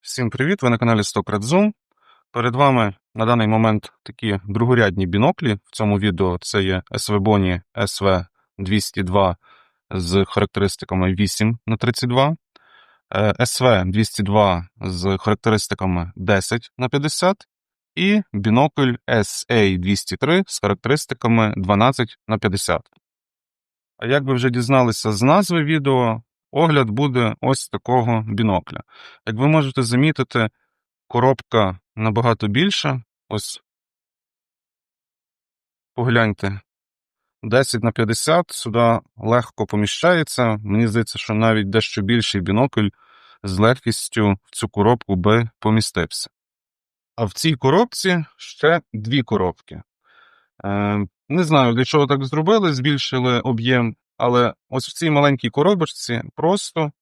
Всім привіт! Ви на каналі Stock Red Zoom. Перед вами на даний момент такі другорядні біноклі. В цьому відео це є SVBONY SV202 з характеристиками 8 на 32 е, SV202 з характеристиками 10 на 50 і бінокль SA203 з характеристиками 12 на 50. А як ви вже дізналися з назви відео, огляд буде ось такого бінокля. Як ви можете замітити, коробка набагато більша. Ось погляньте. 10 на 50 сюди легко поміщається. Мені здається, що навіть дещо більший бінокль з легкістю в цю коробку би помістився. А в цій коробці ще дві коробки. Е, не знаю, для чого так зробили, збільшили об'єм, але ось в цій маленькій коробочці просто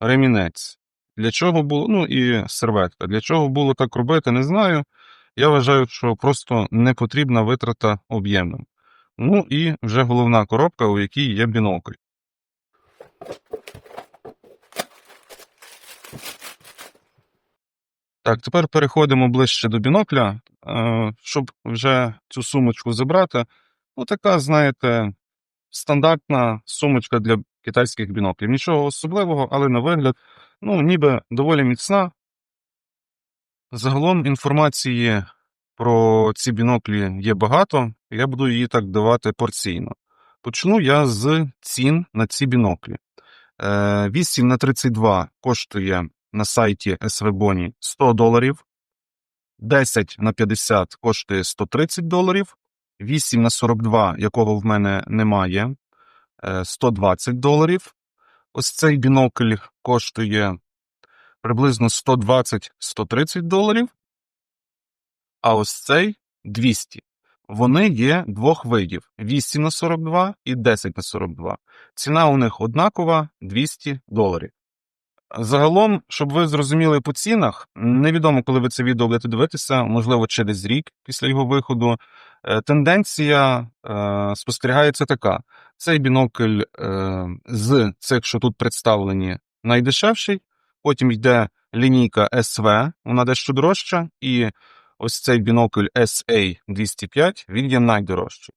ремінець. Для чого було, ну і серветка. Для чого було так робити, не знаю. Я вважаю, що просто не потрібна витрата об'єму. Ну і вже головна коробка, у якій є бінокль. Так, тепер переходимо ближче до бінокля, е, щоб вже цю сумочку забрати. Ну, така, знаєте, стандартна сумочка для китайських біноклів. Нічого особливого, але на вигляд, ну, ніби доволі міцна. Загалом інформації про ці біноклі є багато, я буду її так давати порційно. Почну я з цін на ці біноклі. Е, 8 на 32 коштує на сайті SVBONY 100 доларів, 10 на 50 коштує 130 доларів, 8 на 42, якого в мене немає, е, 120 доларів. Ось цей бінокль коштує приблизно 120-130 доларів, а ось цей 200. Вони є двох видів: 8 на 42 і 10 на 42. Ціна у них однакова 200 доларів. Загалом, щоб ви зрозуміли по цінах, невідомо, коли ви це відео будете дивитися, можливо, через рік після його виходу. е, Тенденція е, спостерігається така: цей бінокль е, з цих, що тут представлені, найдешевший. Потім йде лінійка SV, вона дещо дорожча, і ось цей бінокль SA205, він є найдорожчий.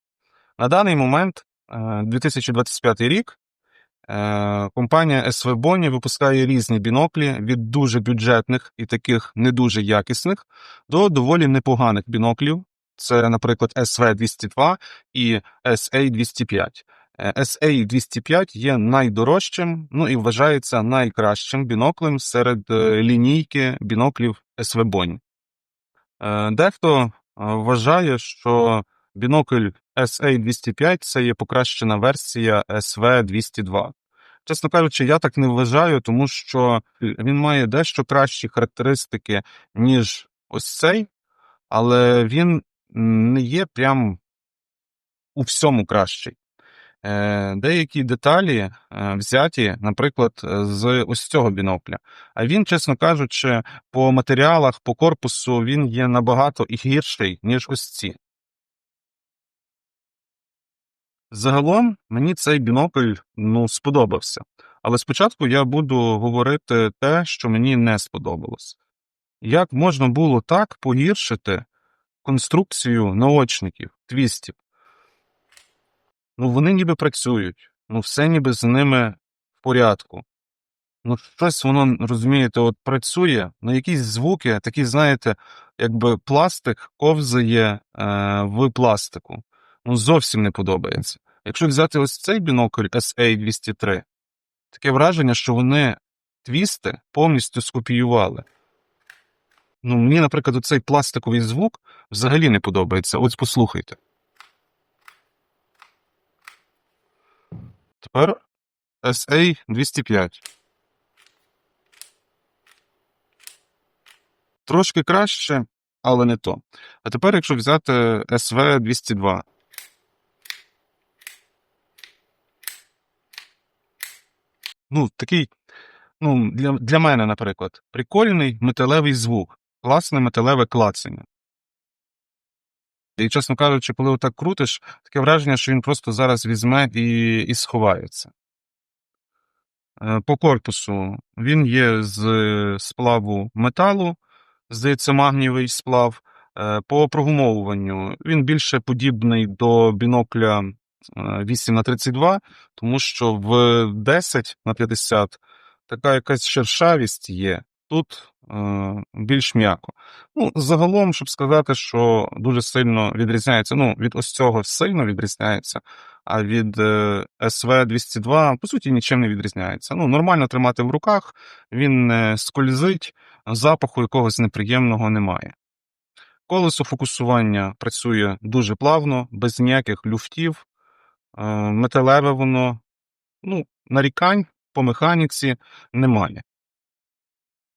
На даний момент, е, 2025 рік, Компанія SV Bony випускає різні біноклі від дуже бюджетних і таких не дуже якісних до доволі непоганих біноклів. Це, наприклад, SV202 і SA205. Е, SA205 є найдорожчим, ну і вважається найкращим біноклем серед е, лінійки біноклів SV Bony. Е, Дехто е, вважає, що бінокль SA205 це є покращена версія SV202. Чесно кажучи, я так не вважаю, тому що він має дещо кращі характеристики, ніж ось цей, але він не є прям у всьому кращий. Е, Деякі деталі е, взяті, наприклад, з ось цього бінокля. А він, чесно кажучи, по матеріалах, по корпусу він є набагато гірший, ніж ось ці. Загалом мені цей бінокль ну, сподобався. Але спочатку я буду говорити те, що мені не сподобалось. Як можна було так погіршити конструкцію наочників, твістів? Ну, вони ніби працюють, ну, все ніби з ними в порядку. Ну, щось воно, розумієте, от працює, ну якісь звуки, такі, знаєте, якби пластик ковзає е, в пластику. Ну, зовсім не подобається. Якщо взяти ось цей бінокль SA203, таке враження, що вони твісти повністю скопіювали. Ну, мені, наприклад, оцей пластиковий звук взагалі не подобається. Ось послухайте. Тепер SA205. Трошки краще, але не то. А тепер, якщо взяти SV202. Ну, такий, ну, для, для мене, наприклад, прикольний металевий звук, класне металеве клацання. І, чесно кажучи, коли отак крутиш, таке враження, що він просто зараз візьме і, і сховається. Е, По корпусу він є з сплаву металу, здається, магнієвий сплав. Е, По прогумовуванню він більше подібний до бінокля 8 на 32, тому що в 10 на 50 така якась шершавість є. Тут е, більш м'яко. Ну, загалом, щоб сказати, що дуже сильно відрізняється. Ну, від ось цього сильно відрізняється, а від е, СВ-202, по суті, нічим не відрізняється. Ну, нормально тримати в руках, він не скользить, запаху якогось неприємного немає. Колесо фокусування працює дуже плавно, без ніяких люфтів, е, металеве воно, ну, нарікань по механіці немає.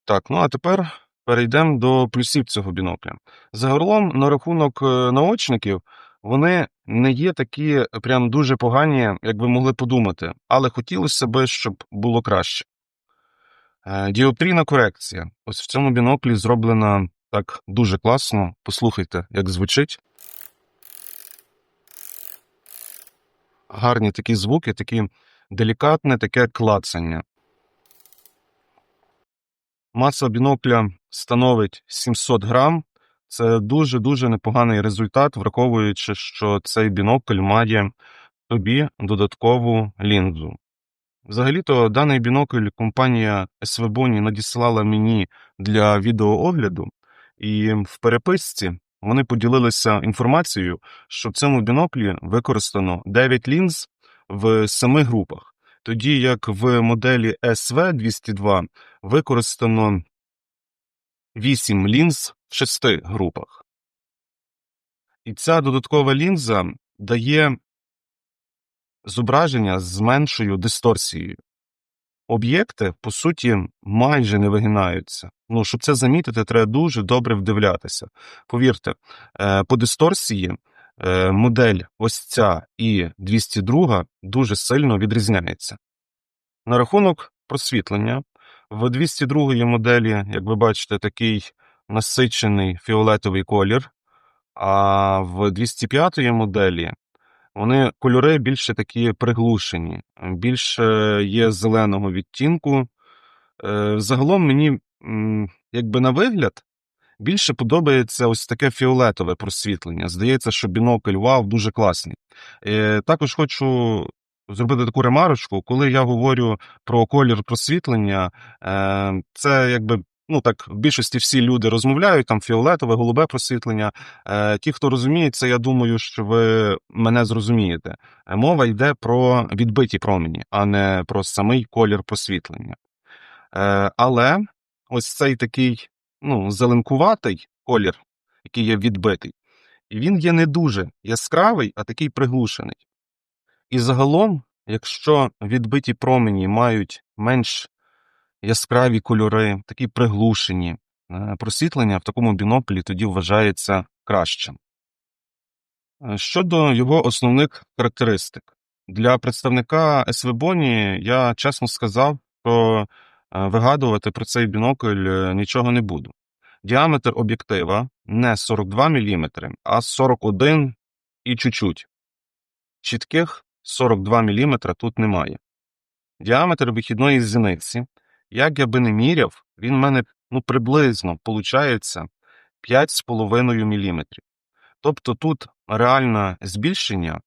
Так, ну а тепер перейдемо до плюсів цього бінокля. Загалом, на рахунок е, наочників, вони не є такі прям дуже погані, як ви могли подумати, але хотілося б, щоб було краще. Е, Діоптрійна корекція. Ось в цьому біноклі зроблена так дуже класно. Послухайте, як звучить. Гарні такі звуки, такі делікатне таке клацання. Маса бінокля становить 700 грам. Це дуже-дуже непоганий результат, враховуючи, що цей бінокль має в собі додаткову лінзу. Взагалі-то даний бінокль компанія SVBONY надіслала мені для відеоогляду, і в переписці вони поділилися інформацією, що в цьому біноклі використано 9 лінз в 7 групах, тоді як в моделі SV202 використано 8 лінз в 6 групах. І ця додаткова лінза дає зображення з меншою дисторсією. Об'єкти, по суті, майже не вигинаються. Ну, щоб це замітити, треба дуже добре вдивлятися. Повірте, е, по дисторсії е, модель ось ця і 202 дуже сильно відрізняється. На рахунок просвітлення, в 202 моделі, як ви бачите, такий насичений фіолетовий колір, а в 205 моделі вони кольори більше такі приглушені, більше є зеленого відтінку. Е, Загалом мені, якби на вигляд, більше подобається ось таке фіолетове просвітлення. Здається, що бінокль вау, дуже класний. Е, Також хочу зробити таку ремарочку, коли я говорю про колір просвітлення, е, це якби. Ну так, в більшості всі люди розмовляють там фіолетове, голубе просвітлення. Е, ті, хто розуміє це, я думаю, що ви мене зрозумієте. Е, Мова йде про відбиті промені, а не про самий колір просвітлення. Е, але ось цей такий ну, зеленкуватий колір, який є відбитий, він є не дуже яскравий, а такий приглушений. І загалом, якщо відбиті промені мають менш яскраві кольори, такі приглушені, е, просвітлення в такому біноклі тоді вважається кращим. Е, Щодо його основних характеристик, для представника SVBONY я чесно сказав, що е, вигадувати про цей бінокль нічого не буду. Діаметр об'єктива не 42 мм, а 41 і чуть-чуть. Чітких 42 мм тут немає. Діаметр вихідної зіниці, як я би не міряв, він в мене ну, приблизно виходить 5,5 мм. Тобто тут реальне збільшення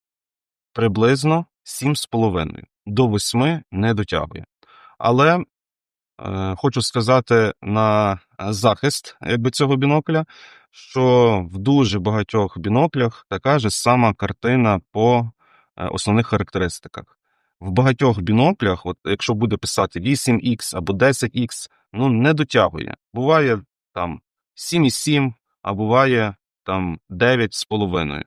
приблизно 7,5 до 8 не дотягує. Але е, хочу сказати на захист якби, цього бінокля, що в дуже багатьох біноклях така ж сама картина по е, основних характеристиках. В багатьох біноклях, от якщо буде писати 8х або 10х, ну не дотягує. Буває там 7,7, а буває там 9,5.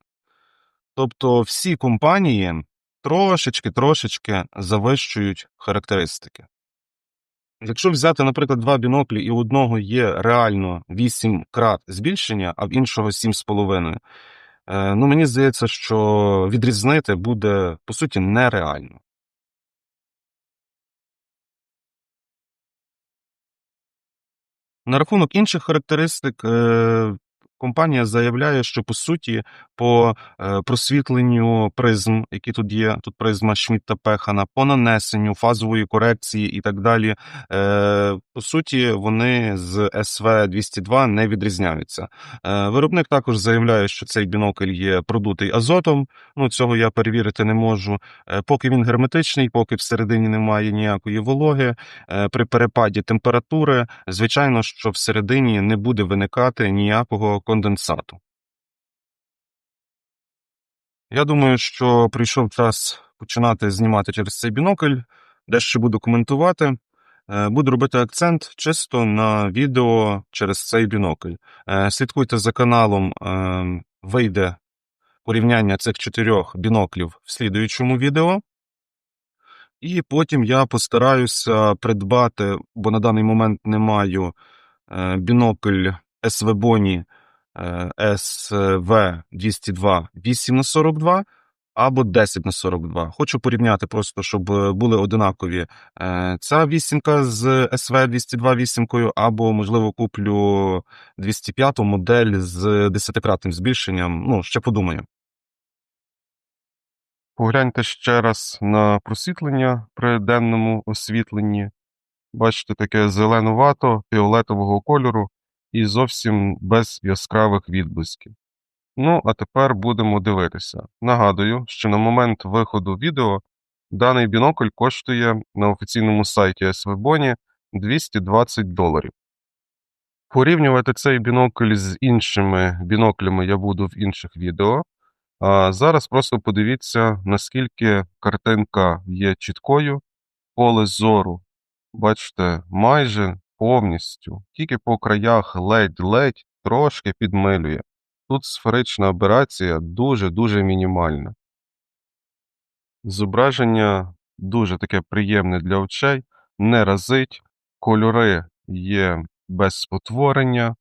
Тобто всі компанії трошечки-трошечки завищують характеристики. Якщо взяти, наприклад, два біноклі, і у одного є реально 8 крат збільшення, а в іншого 7,5, е, ну мені здається, що відрізнити буде по суті нереально. На рахунок інших характеристик, е, компанія заявляє, що по суті по е, просвітленню призм, які тут є, тут призма Шмідта Пехана, по нанесенню фазової корекції і так далі. Е, по суті, вони з СВ 202 не відрізняються. Е, виробник також заявляє, що цей бінокль є продутий азотом. Ну цього я перевірити не можу. Поки він герметичний, поки всередині немає ніякої вологи. При перепаді температури, звичайно, що всередині не буде виникати ніякого конденсату. Я думаю, що прийшов час починати знімати через цей бінокль, дещо буду коментувати. Е, буду робити акцент чисто на відео через цей бінокль. Е, слідкуйте за каналом, ем, вийде порівняння цих чотирьох біноклів в слідуючому відео. І потім я постараюся придбати, бо на даний момент не маю е, бінокль СВБоні SV202 8 на 42 або 10 на 42. Хочу порівняти просто, щоб були одинакові е, ця вісімка з СВ 202 вісімкою, або, можливо, куплю 205 модель з 10-кратним збільшенням. Ну, ще подумаю. Погляньте ще раз на просвітлення при денному освітленні. Бачите, таке зеленувато фіолетового кольору і зовсім без яскравих відблисків. Ну, а тепер будемо дивитися. Нагадую, що на момент виходу відео даний бінокль коштує на офіційному сайті SVBoni 220 доларів. Порівнювати цей бінокль з іншими біноклями я буду в інших відео. А зараз просто подивіться, наскільки картинка є чіткою, поле зору. Бачите, майже повністю, тільки по краях ледь-ледь трошки підмилює. Тут сферична аберація дуже-дуже мінімальна. Зображення дуже таке приємне для очей, не разить, кольори є без спотворення,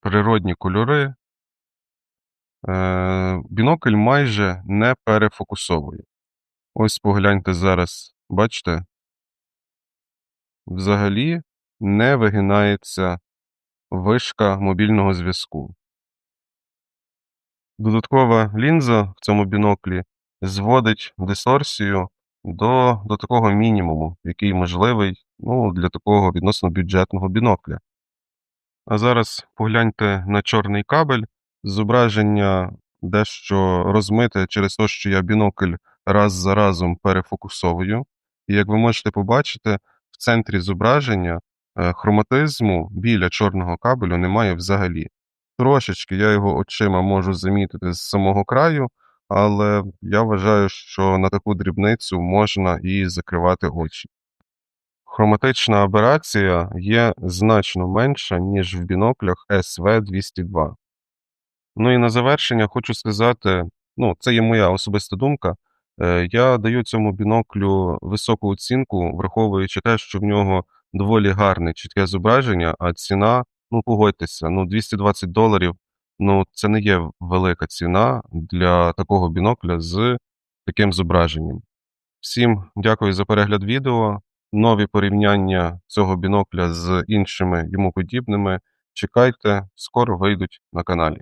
природні кольори. Е, бінокль майже не перефокусовує. Ось погляньте зараз, бачите? Взагалі не вигинається вишка мобільного зв'язку. Додаткова лінза в цьому біноклі зводить дисторсію до, до такого мінімуму, який можливий ну, для такого відносно бюджетного бінокля. А зараз погляньте на чорний кабель. Зображення дещо розмите через те, що я бінокль раз за разом перефокусовую. І як ви можете побачити, в центрі зображення хроматизму біля чорного кабелю немає взагалі. Трошечки я його очима можу замітити з самого краю, але я вважаю, що на таку дрібницю можна і закривати очі. Хроматична аберація є значно менша, ніж в біноклях SV202. Ну і на завершення хочу сказати: ну, це є моя особиста думка. Е, Я даю цьому біноклю високу оцінку, враховуючи те, що в нього доволі гарне чітке зображення, а ціна, ну погодьтеся, ну 220 доларів. Ну, це не є велика ціна для такого бінокля з таким зображенням. Всім дякую за перегляд відео. Нові порівняння цього бінокля з іншими йому подібними. Чекайте, скоро вийдуть на каналі.